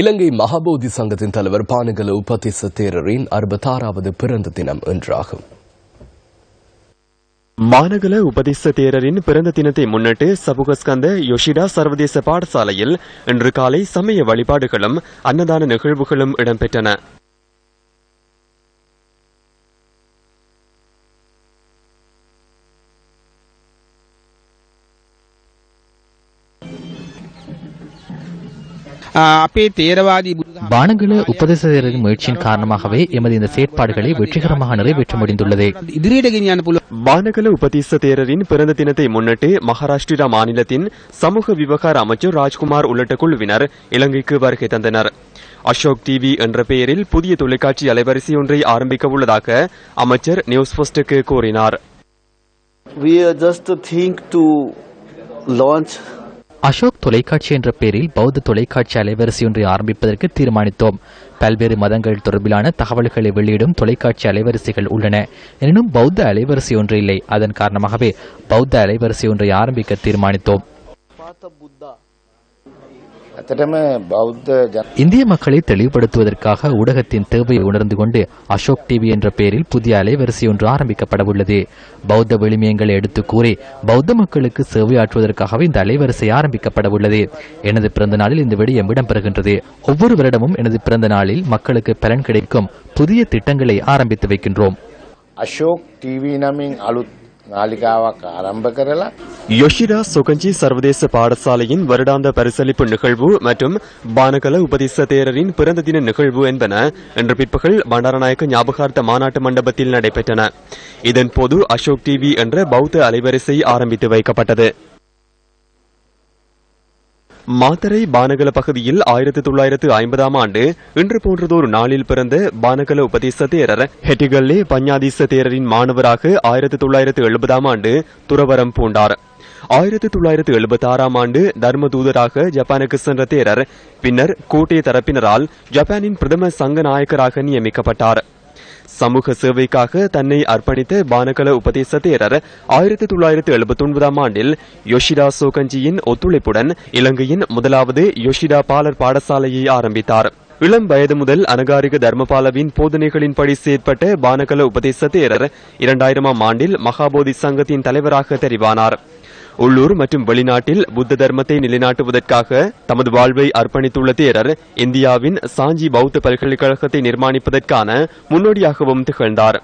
இலங்கை மகாபோதி சங்கத்தின் தலைவர் பானுகல உபதேச தேரரின் அறுபத்தாறாவது பிறந்த தினம் இன்றாகும். மாநகல உபதேச தேரரின் பிறந்த தினத்தை முன்னிட்டு சபுகஸ்கந்த யோஷிடா சர்வதேச பாடசாலையில் இன்று காலை சமய வழிபாடுகளும் அன்னதான நிகழ்வுகளும் இடம்பெற்றன. அப்பே தேரவாதி பானங்கள உபதேசத்தின் முயற்சியின் காரணமாகவே எமது இந்த செயற்பாடுகளை வெற்றிகரமாக நிறைவேற்ற முடிந்துள்ளது பானகல உபதேச தேரரின் பிறந்த தினத்தை முன்னிட்டு மகாராஷ்டிரா மாநிலத்தின் சமூக விவகார அமைச்சர் ராஜ்குமார் உள்ளிட்ட குழுவினர் இலங்கைக்கு வருகை தந்தனர். அசோக் டிவி என்ற பெயரில் புதிய தொலைக்காட்சி அலைவரிசை ஒன்றை ஆரம்பிக்க உள்ளதாக அமைச்சர் நியூஸ் ஃபர்ஸ்டுக்கு கூறினார். We are just think to launch Ashok தொலைக்காட்சி என்ற பெயரில் பௌத்த தொலைக்காட்சி அலைவரிசை ஒன்றை ஆரம்பிப்பதற்கு தீர்மானித்தோம். பல்வேறு மதங்கள் தொடர்பிலான தகவல்களை வெளியிடும் தொலைக்காட்சி அலைவரிசைகள் உள்ளன. எனினும் பௌத்த அலைவரிசை ஒன்று இல்லை. அதன் காரணமாகவே பௌத்த அலைவரிசை ஒன்றை ஆரம்பிக்க தீர்மானித்தோம். ඇතටම බෞද්ධ ජන இந்திய மக்களை தெளிவுபடுத்துவதற்காக ஊடகத்தின் தேவையை உணர்ந்து கொண்டு அசோக் டிவி என்ற பெயரில் புதிய அலைவரிசை ஒன்று ஆரம்பிக்கப்பட உள்ளது பௌத்த விழுமியங்களை எடுத்து கூறி பௌத்த மக்களுக்கு சேவையாற்றுவதற்காகவே இந்த அலைவரிசை ஆரம்பிக்கப்பட உள்ளது எனது பிறந்த நாளில் இந்த விடயம் இடம்பெறுகின்றது ஒவ்வொரு வருடமும் எனது பிறந்த நாளில் மக்களுக்கு பலன் கிடைக்கும் புதிய திட்டங்களை ஆரம்பித்து வைக்கின்றோம் අශෝක් ටීවී නමින් අලුත් නාලිකාවක් ආරම්භ කරලා யோஷிடா சொகஞ்சி சர்வதேச பாடசாலையின் வருடாந்த பரிசளிப்பு நிகழ்வு மற்றும் பானகல உபதேச தேரரின் பிறந்த தின நிகழ்வு என்பன இன்று பிற்பகல் பண்டாரநாயக்க ஞாபகார்த்த மாநாட்டு மண்டபத்தில் நடைபெற்றன இதன்போது அசோக் டிவி என்ற பௌத்த அலைவரிசை ஆரம்பித்து வைக்கப்பட்டது மாத்தரை பானகல பகுதியில் ஆயிரத்தி தொள்ளாயிரத்து ஐம்பதாம் ஆண்டு இன்று போன்றதொரு நாளில் பிறந்த பானகல உபதேச தேரர் ஹெட்டிகல்லே பஞ்ஞாதீச தேரரின் மாணவராக ஆயிரத்தி தொள்ளாயிரத்து எழுபதாம் ஆண்டு துறவரம் பூண்டார். ஆயிரத்தி தொள்ளாயிரத்து எழுபத்தி ஆறாம் ஆண்டு தர்ம தூதராக ஜப்பானுக்கு சென்ற தேரர் பின்னர் கோட்டை தரப்பினரால் ஜப்பானின் பிரதம சங்க நாயக்கராக நியமிக்கப்பட்டார். சமூக சேவைக்காக தன்னை அர்ப்பணித்த பானகல உபதேச தேரர் ஆயிரத்தி தொள்ளாயிரத்து எழுபத்தி ஒன்பதாம் ஆண்டில் யோஷிடா சோகஞ்சியின் ஒத்துழைப்புடன் இலங்கையின் முதலாவது யோஷிடா பாலர் பாடசாலையை ஆரம்பித்தார். இளம் வயது முதல் அனகாரிக தர்மபாலவின் போதனைகளின்படி செயற்பட்ட பானகல உபதேச தேரர் இரண்டாயிரமாம் ஆண்டில் மகாபோதி சங்கத்தின் தலைவராக தெரிவானார். உள்ளூர் மற்றும் வெளிநாட்டில் புத்த தர்மத்தை நிலைநாட்டுவதற்காக தமது வாழ்வை அர்ப்பணித்துள்ள தேரர் இந்தியாவின் சாஞ்சி பௌத்த பல்கலைக்கழகத்தை நிர்மாணிப்பதற்கான முன்னோடியாகவும் திகழ்ந்தார்.